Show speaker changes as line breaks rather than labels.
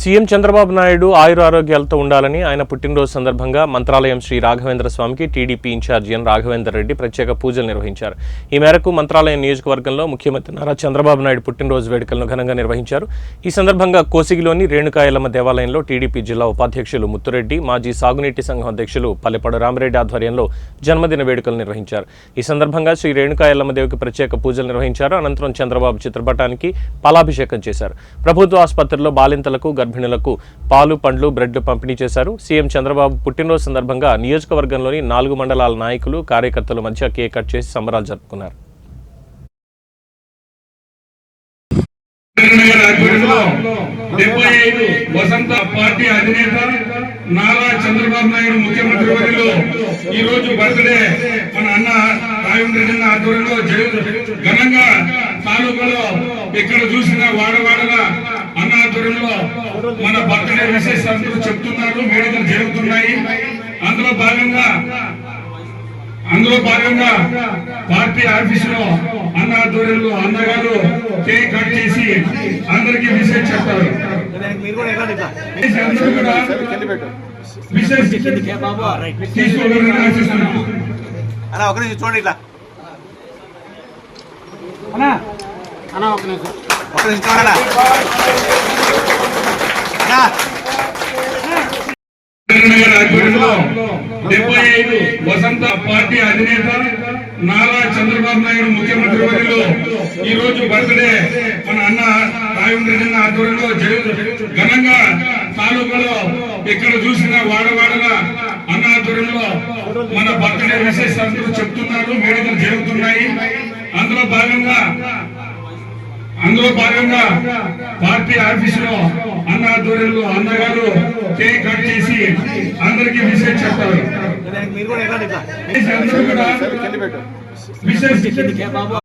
CM Chandrababu Naidu ఆయురారోగ్యాలతో ఉండాలని ఆయన పుట్టినరోజు సందర్భంగా మంత్రాలయం శ్రీ రాఘవేంద్ర స్వామికి TDP in charge N Raghavender Reddy ప్రత్యేక పూజలు నిర్వహించారు. ఈ మేరకు మంత్రాలయం నియోజకవర్గంలో ముఖ్యమంత్రి నారా చంద్రబాబు నాయుడు పుట్టినరోజు వేడుకలను ఘనంగా నిర్వహించారు. ఈ సందర్భంగా కోసిగిలోని రేణుకాయలమ్మ దేవాలయంలో టీడీపీ జిల్లా ఉపాధ్యక్షులు ముత్తురెడ్డి మాజీ సాగునీటి సంఘం అధ్యక్షులు పల్లెపాడు రామిరెడ్డి ఆధ్వర్యంలో జన్మదిన వేడుకలు నిర్వహించారు. ఈ సందర్భంగా శ్రీ రేణుకాయలమ్మ దేవికి ప్రత్యేక పూజలు నిర్వహించారు. అనంతరం చంద్రబాబు చిత్రపటానికి పాలాభిషేకం చేశారు. ప్రభుత్వ ఆసుపత్రిలో బాలింతలకు గర్భిణులకు పాలు పండ్లు బ్రెడ్లు పంపిణీ చేశారు. సీఎం చంద్రబాబు పుట్టినరోజు సందర్భంగా నియోజకవర్గంలోని నాలుగు మండలాల నాయకులు కార్యకర్తల మధ్య కేక్ కట్ చేసి సంబరాలు జరుపుకున్నారు.
డెబ్బై ఐదు వసంత పార్టీ అధినేత నారా చంద్రబాబు నాయుడు ముఖ్యమంత్రి వారిలో ఈ రోజు బర్త్డే మన అన్న రాజేంద్ర రెడ్డి ఆధ్వర్యంలో జరుగు ఘనంగా తాలూకాలో ఎక్కడ చూసిన వాడవాడల అన్న ఆధ్వర్యంలో మన బర్త్డే విశేష అందరూ చెప్తున్నారు వేడుకలు జరుగుతున్నాయి. అందులో భాగంగా అందులో భాగంగా పార్టీ ఆఫీస్లో అన్న ఆధ్వర్యంలో అన్నగారు కేక్ కట్ చేసి అందరికి విషయం చెప్తారు. అందరూ కూడా తీసుకోవాలని ఆశిస్తున్నాను.
అలా ఒక నిమిషం చూడండి ఇట్లా.
అన్నా ఒక నిమిషం.
ఒక నిమిషం
డెబ్బై ఐదు వసంత పార్టీ అధినేత నారా చంద్రబాబు నాయుడు ముఖ్యమంత్రి వర్యులు ఈ రోజు బర్త్డే. మన అన్న రాజేంద్ర నిన్న ఆధ్వర్యంలో ఘనంగా తాలూకాలో ఎక్కడ చూసిన వాడవాడల అన్న ఆధ్వర్యంలో మన బర్త్డే విశేషాలు చెప్తున్నారు వేడుకలు జరుగుతున్నాయి. అందులో భాగంగా అందులో భాగంగా పార్టీ ఆఫీస్లో అన్న ఆధ్వర్యంలో అన్నగారు కేక్ కట్ చేసి అందరికి విషయం చెప్తారు
మీరు కూడా ఎక్కడ ఇట్లా
చేసి అందరూ కూడా విషయం